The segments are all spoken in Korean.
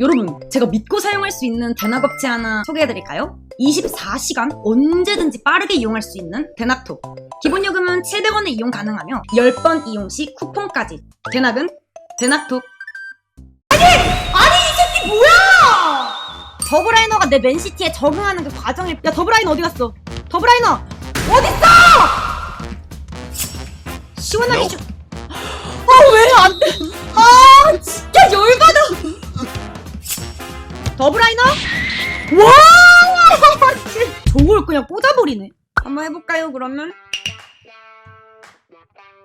여러분, 제가 믿고 사용할 수 있는 대낙 업체 하나 소개해드릴까요? 24시간 언제든지 빠르게 이용할 수 있는 대낙톡. 기본 요금은 700원에 이용 가능하며 10번 이용 시 쿠폰까지. 대낙은 대낙톡. 아니! 아니, 이 새끼 뭐야! 더블라이너가 내 맨시티에 적응하는 그 과정을. 야, 더블라이너 어디 갔어? 더블라이너! 어딨어! 시원하게 좀. 아, 왜 안 돼? 아, 진짜 열받아! 더블라이너? 와! 저걸 그냥 꽂아버리네. 한번 해볼까요, 그러면?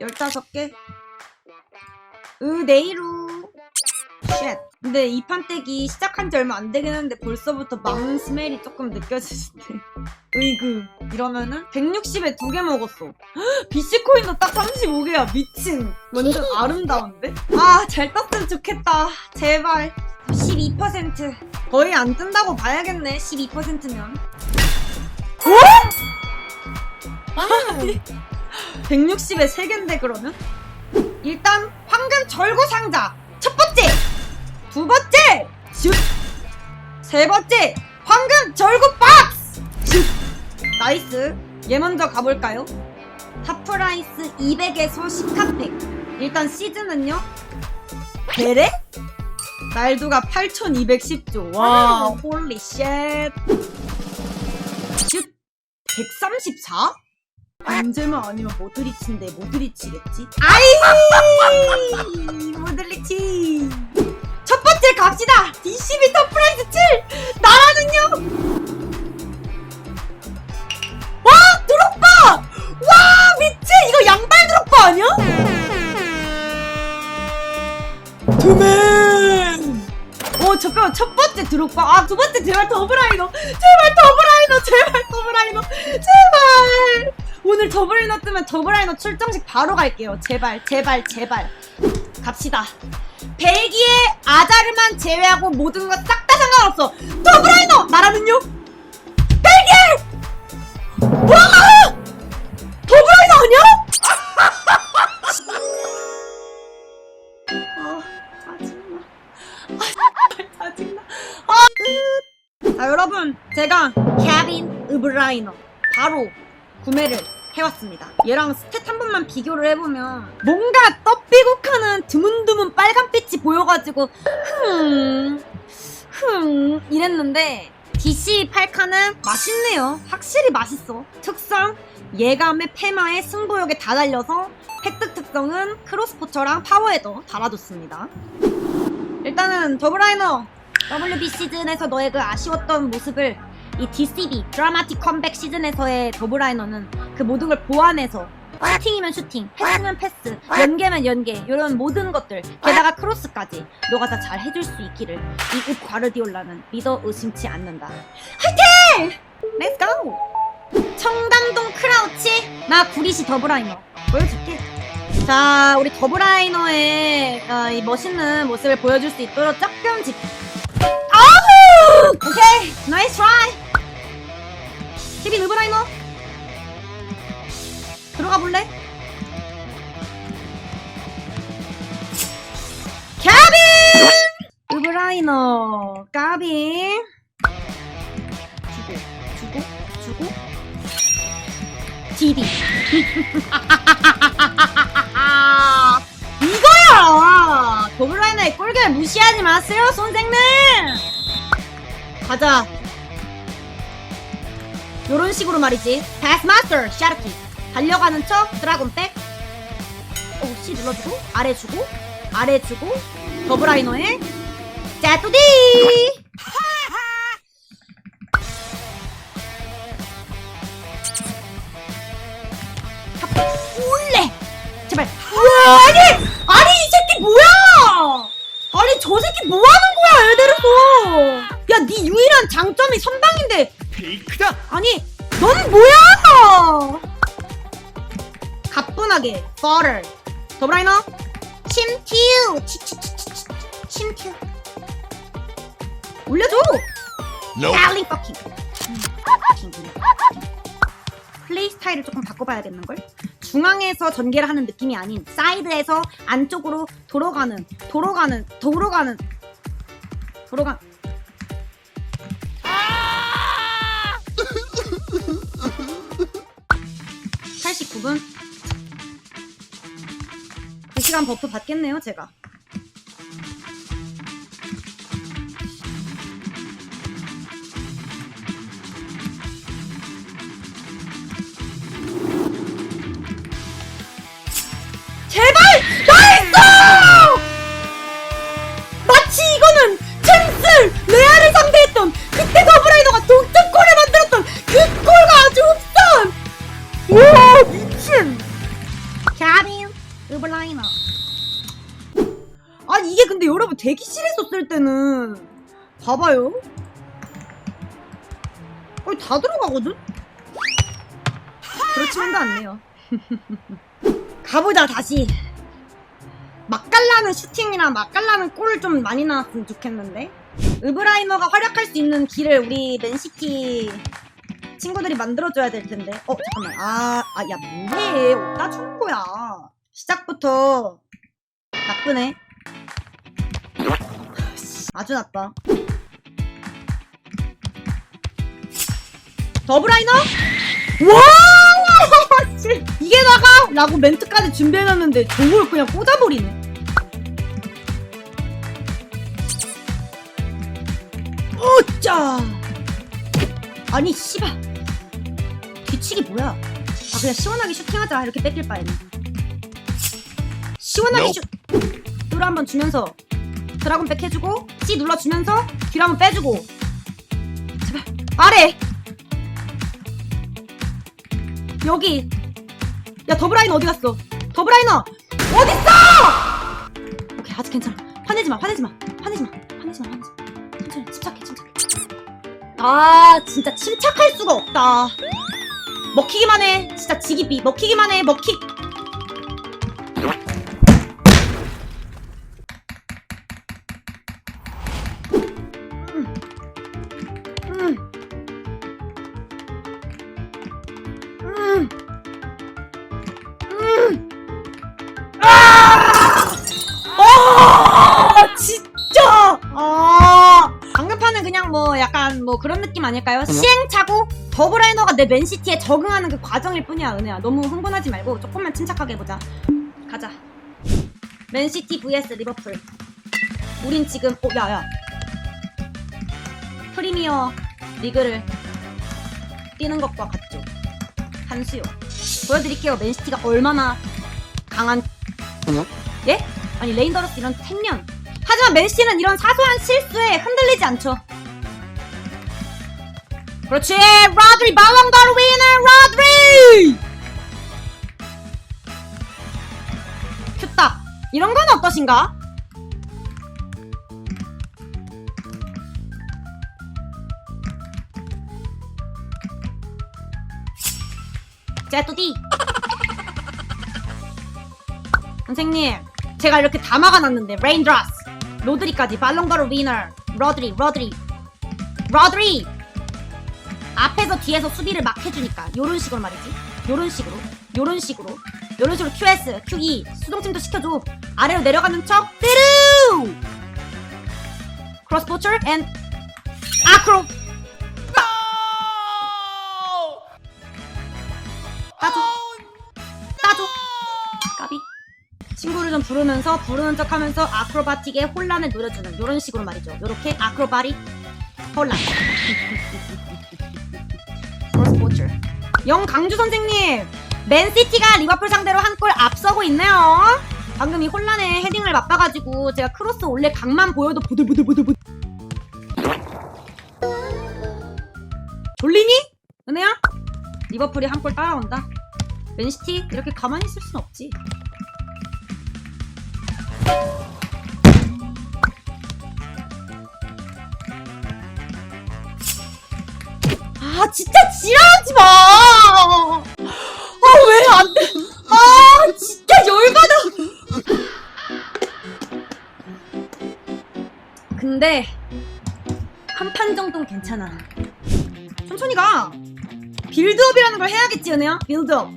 15개. 으, 내일로. 쉣. 근데 이 판때기 시작한 지 얼마 안 되긴 했는데 벌써부터 망 스멜이 조금 느껴지는데. 으이그. 이러면은 160에 두 개 먹었어. 헉, 비시코인도 딱 35개야. 미친. 완전 아름다운데? 아, 잘 떴으면 좋겠다. 제발. 12%. 거의 안 뜬다고 봐야겠네. 12%면. 어? 160에 3개인데 그러면? 일단 황금 절구 상자 첫 번째 두 번째 슛! 세 번째 황금 절구 박스 슛! 나이스 얘 먼저 가볼까요? 타프라이스 200에서 10카팩 일단 시즌은요 베레? 날두가 8210조. 와 홀리 쉣. 슛! 134? 언제만 아니면 모드리치인데 모드리치겠지? 아이! 모드리치! 첫 번째 갑시다! DCB 터프라이즈 7 나라는요? 와 드롭바! 와 미치! 이거 양발 드롭바 아니야? 두맨 어 잠깐만 첫 번째 드롭바 아 두 번째 제발 더블라이너 제발 더블라이너 제발 더블라이너 제발. 오늘 더블라이너 뜨면 더블라이너 출정식 바로 갈게요. 제발 제발 제발. 갑시다. 벨기에 아자르만 제외하고 모든 거싹다 상관없어. 더블라이너 나라는요? 벨기에! 와 더블라이너 제가 캐빈 으브라이너 바로 구매를 해왔습니다. 얘랑 스탯 한 번만 비교를 해보면 뭔가 떡비국하는 드문드문 빨간빛이 보여가지고 흠, 흠 이랬는데 DC 8칸은 맛있네요. 확실히 맛있어. 특성 예감의 페마의 승부욕에 다 달려서 획득 특성은 크로스포처랑 파워에도 달아줬습니다. 일단은 더블라이너 WB 시즌에서 너의 그 아쉬웠던 모습을 이 DCB 드라마틱 컴백 시즌에서의 더블라이너는 그 모든 걸 보완해서 슈팅이면 슈팅, 패스면 패스, 연계면 연계 이런 모든 것들 게다가 크로스까지 너가 다 잘 해줄 수 있기를 이읍 과르디올라는 믿어 의심치 않는다 화이팅! 고! 청담동 크라우치 나 구리시 더블라이너 보여줄게 자 우리 더블라이너의 어, 이 멋있는 모습을 보여줄 수 있도록 조금 집 아우! 오케이 나이스 트라이 케빈 으브라이너 들어가 볼래? 케빈! 으브라이너 까비 주고 주고 주고. 디디. 이거야! 더블라이너의 꼴결 무시하지 마세요 선생님! 가자 요런 식으로 말이지. 패스마스터 샤르키 달려가는 척 드라곤백 오씨 눌러주고 아래 주고 아래 주고 더블라이너에. 짜뚜디 올레 제발. 우와 아니! 아니 이 새끼 뭐야? 아니 저 새끼 뭐 하는 거야 애들에서 야네 유일한 장점이 선방인데 페이크다. 아니, 넌 뭐야? 가뿐하게, butter. 더블라이너, 치치치치치, 침튀우. 올려줘! 달링 퍼킹. 플레이 스타일을 조금 바꿔봐야겠는걸? 중앙에서 전개를 하는 느낌이 아닌 사이드에서 안쪽으로 돌아가는, 돌아가는, 돌아가는 들어가. 2시간 버프 받겠네요, 제가. 대기실에서 쓸 때는 봐봐요. 거의 다 들어가거든? 그렇지만도 않네요. 가보자 다시. 맛깔나는 슈팅이랑 맛깔나는 골을 좀 많이 나왔으면 좋겠는데? 으브라이너가 활약할 수 있는 길을 우리 맨시티 친구들이 만들어줘야 될 텐데. 어 잠깐만. 아아야 뭐해. 어디다 주는 거야? 시작부터. 나쁘네 아주 나빠. 더블라이너? 와 씨, 이게 나가? 라고 멘트까지 준비해놨는데 저걸 그냥 꽂아버리네. 어짜! 아니 씨발. 뒤치기 뭐야? 아 그냥 시원하게 슈팅하자. 이렇게 뺏길 바에는. 시원하게 슈 뚜루 한번 주면서 드라곤백 해주고 C 눌러주면서 한번 빼주고. 제발. 아래. 여기. 야 더블라이너 어디 갔어? 더블라이너 어딨어? 오케이 아직 괜찮아. 화내지마 화내지마. 화내지마 화내지마 화내지마. 천천히 침착해 침착해. 아 진짜 침착할 수가 없다. 먹히기만 해. 진짜 지기비. 먹히기만 해 먹히 뭐 그런 느낌 아닐까요? 시행착오? 더블라이너가 내 맨시티에 적응하는 그 과정일 뿐이야, 은혜야. 너무 흥분하지 말고 조금만 침착하게 해보자. 가자. 맨시티 vs 리버풀. 우린 지금, 어, 야, 야. 프리미어 리그를 뛰는 것과 같죠. 한수요. 보여드릴게요. 맨시티가 얼마나 강한. 아니요. 예? 아니 레인더러스 이런 택년. 하지만 맨시티는 이런 사소한 실수에 흔들리지 않죠. 그렇지, 라드리 발롱도르 위너 라드리. 큐딱. 이런 건 어떠신가? 제또디 선생님 제가 이렇게 다 막아놨는데 레인드라스 로드리까지 발롱바로 위너 로드리 로드리 로드리 앞에서 뒤에서 수비를 막 해주니까 요런 식으로 말이지. 요런 식으로 요런 식으로 요런 식으로 QS, QE 수동팀도 시켜줘. 아래로 내려가는 척 띠루! 크로스 포처 앤 아크로 따줘. 따줘 까비. 친구를 좀 부르면서 부르는 척 하면서 아크로바틱의 혼란을 누려주는 이런 식으로 말이죠. 요렇게 아크로바틱 혼란 영강주 선생님 맨시티가 리버풀 상대로 한 골 앞서고 있네요 방금 이 혼란의 헤딩을 맛봐가지고 제가 크로스 원래 각만 보여도 보들보들보들보들 졸리니? 은혜야? 리버풀이 한 골 따라온다 맨시티 이렇게 가만히 있을 순 없지 아 진짜 지랄하지 마. 아 왜 안 돼? 아 진짜 열받아. 근데 한 판 정도는 괜찮아. 천천히 가. 빌드업이라는 걸 해야겠지 은혜야. 빌드업.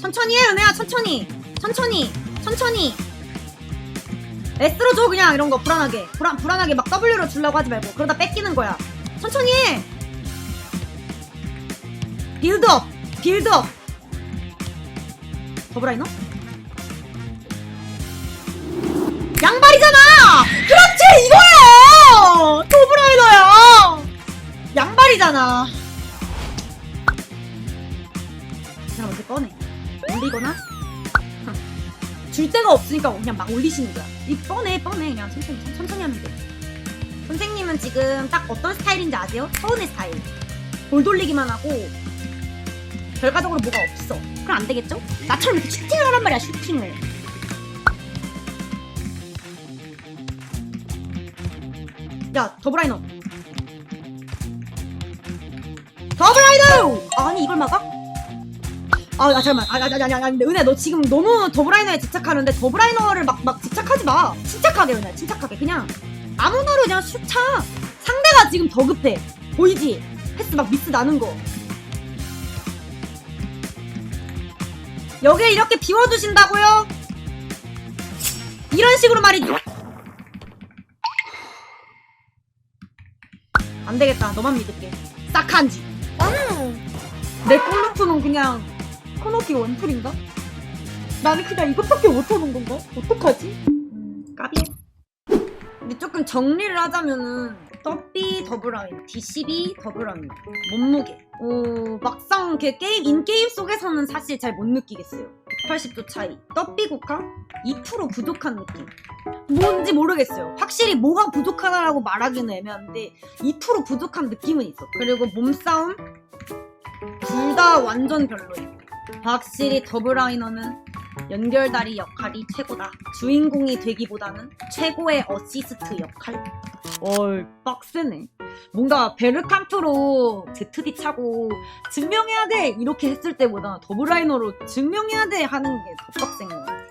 천천히 해 은혜야 천천히. 천천히. 천천히. S로 줘 그냥 이런 거 불안하게 불안 불안하게 막 W로 주려고 하지 말고 그러다 뺏기는 거야 천천히 해 빌드업 빌드업. 더블라이너? 양발이잖아! 그렇지 이거야 더블라이너야! 양발이잖아. 그냥 먼저 꺼내. 올리거나? 줄 데가 없으니까 그냥 막 올리시는 거야. 이 뻔해 뻔해 그냥 천천히 천천히 하면 돼. 선생님은 지금 딱 어떤 스타일인지 아세요? 서운의 스타일. 볼 돌리기만 하고 결과적으로 뭐가 없어. 그럼 안 되겠죠? 나처럼 이렇게 슈팅을 하란 말이야 슈팅을. 야 더블라이너. 더블라이너! 아니 이걸 막아? 아, 아 잠깐만. 아, 아, 아, 아, 아, 근데 은혜 너 지금 너무 더블라이너에 집착하는데 더블라이너를 막, 막 집착하지 마. 침착하게 은혜, 침착하게. 그냥 아무나로 그냥 슛차. 상대가 지금 더 급해. 보이지? 패스 막 미스 나는 거. 여기 이렇게 비워두신다고요? 이런 식으로 말이죠. 안 되겠다. 너만 믿을게. 싹한지. 내 골루프는 그냥 코너키 원툴인가? 나는 그냥 이것밖에 못하는 건가? 어떡하지? 음, 까비. 정리를 하자면은 더비 더블라인, DCB 더블라인, 몸무게. 어, 막상 그 게임 인게임 속에서는 사실 잘 못 느끼겠어요. 180도 차이. 더비 국화 2% 부족한 느낌. 뭔지 모르겠어요. 확실히 뭐가 부족하다라고 말하기는 애매한데 2% 부족한 느낌은 있어. 그리고 몸싸움 둘 다 완전 별로예요. 확실히 더블라이너는 연결다리 역할이 최고다. 주인공이 되기보다는 최고의 어시스트 역할. 얼 빡세네. 뭔가 베르캄프로 ZD 차고 증명해야 돼 이렇게 했을 때보다 더블라이너로 증명해야 돼 하는 게 더 빡센 것 같아.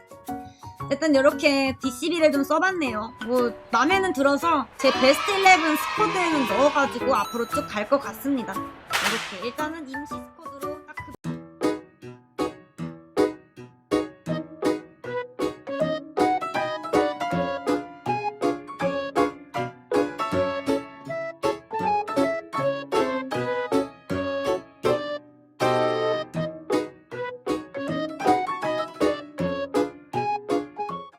일단 이렇게 DCB를 좀 써봤네요. 뭐 마음에는 들어서 제 베스트 11 스쿼드에는 넣어가지고 앞으로 쭉 갈 것 같습니다. 이렇게 일단은 임시 스쿼드